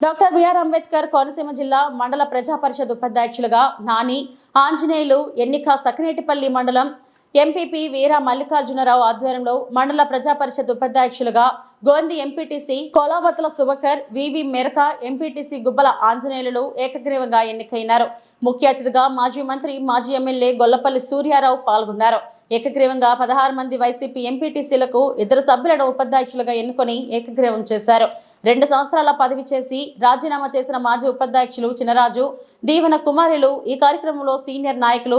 Doctor BR Ambedkar Konaseema జిల్లా మండల ప్రజా పరిషత్ ఉపాధ్యక్షులుగా నాని ఆంజనేయులు ఎన్నిక సకినేటిపల్లి మండలం ఎంపీపీ వీర మల్లికార్జునరావు ఆధ్వర్యంలో మండల ప్రజా పరిషత్ ఉపాధ్యక్షులుగా గోంది ఎంపీటీసీ కోలావతుల సుబకర్ వివి మెరక ఎంపీటీసీ గుబ్బల ఆంజనేయులు ఏకగ్రీవంగా ఎన్నికైనారు. ముఖ్య అతిథిగా మాజీ మంత్రి మాజీ ఎమ్మెల్యే గొల్లపల్లి సూర్యారావు పాల్గొన్నారు. ఏకగ్రీవంగా పదహారు మంది వైసీపీ ఎంపీటీసీలకు ఇద్దరు సభ్యులను ఉపాధ్యక్షులుగా ఎన్నుకొని ఏకగ్రీవం చేశారు. రెండు సంవత్సరాల పదవి చేసి రాజీనామా చేసిన మాజీ ఉపాధ్యక్షులు చినరాజు దీవెన కుమారులు ఈ కార్యక్రమంలో సీనియర్ నాయకులు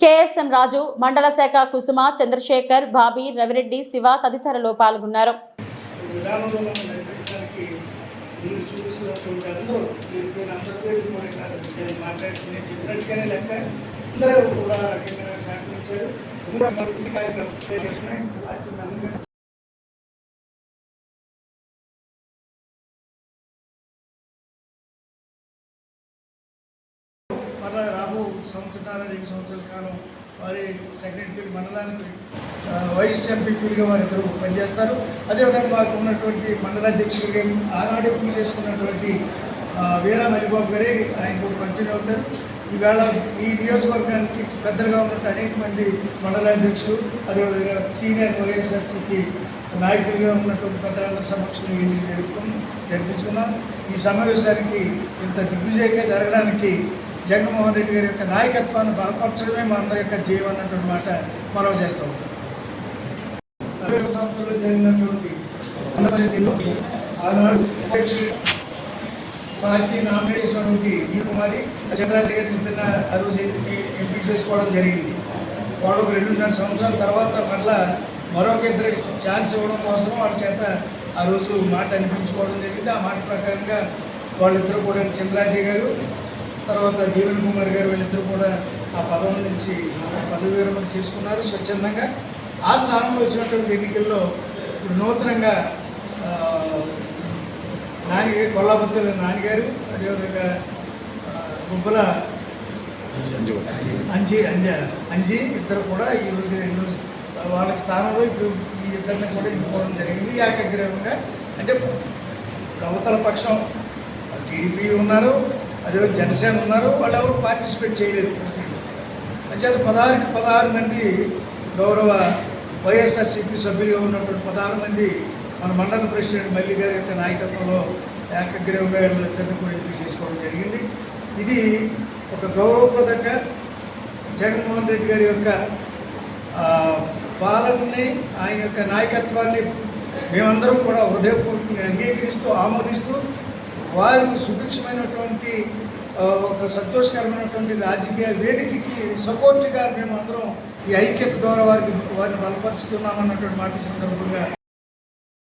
కేఎస్ఎం రాజు మండల శాఖ కుసుమ చంద్రశేఖర్ బాబీ రవిరెడ్డి శివ తదితరులు పాల్గొన్నారు. అందరూ కూడా మరలా రాబో సంవత్సరాల రెండు సంవత్సరాల కాలం వారి సెక్రటరీ మండలానికి వైస్ ఎంపీపీలుగా వారిద్దరూ పనిచేస్తారు. అదేవిధంగా మాకు ఉన్నటువంటి మండలాధ్యక్షులుగా ఆనాడే పూజ చేసుకున్నటువంటి వీరా మలిబాబు గారే ఆయన కూడా కంటిన్యూ అవుతారు. ఈవేళ ఈ నియోజకవర్గానికి పెద్దలుగా ఉన్నట్టు అనేక మంది మండలాధ్యక్షులు అదేవిధంగా సీనియర్ వైఎస్ఆర్సీపీ నాయకులుగా ఉన్నటువంటి పెద్దల సమక్షంలో ఎన్నిక జరుపుకుని జరిపించుకున్నాం ఈ సమావేశానికి ఇంత దిగ్విజయంగా జరగడానికి జగన్మోహన్ రెడ్డి గారి యొక్క నాయకత్వాన్ని బలపరచడమే మా అందరి యొక్క జయం అన్నటువంటి మాట మనం చేస్తూ ఉంటాం సంవత్సరంలో జరిగినటువంటి ఆనాడు అధ్యక్షుడు పార్టీ నామినేషన్కి ఈ కుమారి చంద్రరాజు గారి నిన్న ఆ రోజు ఎంపీ ఎంపీ చేసుకోవడం జరిగింది. వాడు ఒక రెండున్నర సంవత్సరాల తర్వాత మళ్ళా మరొక ఇద్దరికి ఛాన్స్ ఇవ్వడం కోసం వాళ్ళ చేత ఆ రోజు మాట అనిపించుకోవడం జరిగింది. ఆ మాట ప్రకారంగా వాళ్ళిద్దరూ కూడా చంద్రరాజు గారు తర్వాత దీవెన్ కుమార్ గారు వీళ్ళిద్దరూ కూడా ఆ పదవి నుంచి పదవి విరమణ చేసుకున్నారు స్వచ్ఛందంగా. ఆ స్థానంలో వచ్చినటువంటి ఎన్నికల్లో ఇప్పుడు నూతనంగా నాన్నగారి కొల్లాబద్దుల నాన్నగారు అదేవిధంగా గుబ్బల అంజి అంజ అంజి ఇద్దరు కూడా ఈ రోజు రెండు వాళ్ళకి స్థానంలో ఇప్పుడు ఈ ఇద్దరిని కూడా ఎన్నుకోవడం జరిగింది. ఏకగ్రీవంగా అంటే అవతల పక్షం టీడీపీ ఉన్నారు అదే జనసేన ఉన్నారు వాళ్ళు ఎవరు పార్టిసిపేట్ చేయలేదు. పోటీలో అంచేత పదహారుకి పదహారు మంది గౌరవ వైఎస్ఆర్సీపీ సభ్యులుగా ఉన్నటువంటి పదహారు మంది మన మండల ప్రెసిడెంట్ మల్లి గారి యొక్క నాయకత్వంలో ఏకగ్రీవంగా ఇద్దరిని కూడా ఎంపిక చేసుకోవడం జరిగింది. ఇది ఒక గౌరవప్రదంగా జగన్మోహన్ రెడ్డి గారి యొక్క పాలనని ఆయన యొక్క నాయకత్వాన్ని మేమందరం కూడా హృదయపూర్వకంగా అంగీకరిస్తూ ఆమోదిస్తూ వారు సుభిక్షమైనటువంటి ఒక సంతోషకరమైనటువంటి రాజకీయ వేదికకి సపోర్ట్గా మేము అందరం ఈ ఐక్యత ద్వారా వారికి వారిని బలపరుస్తున్నామన్నటువంటి మాట సందర్భంగా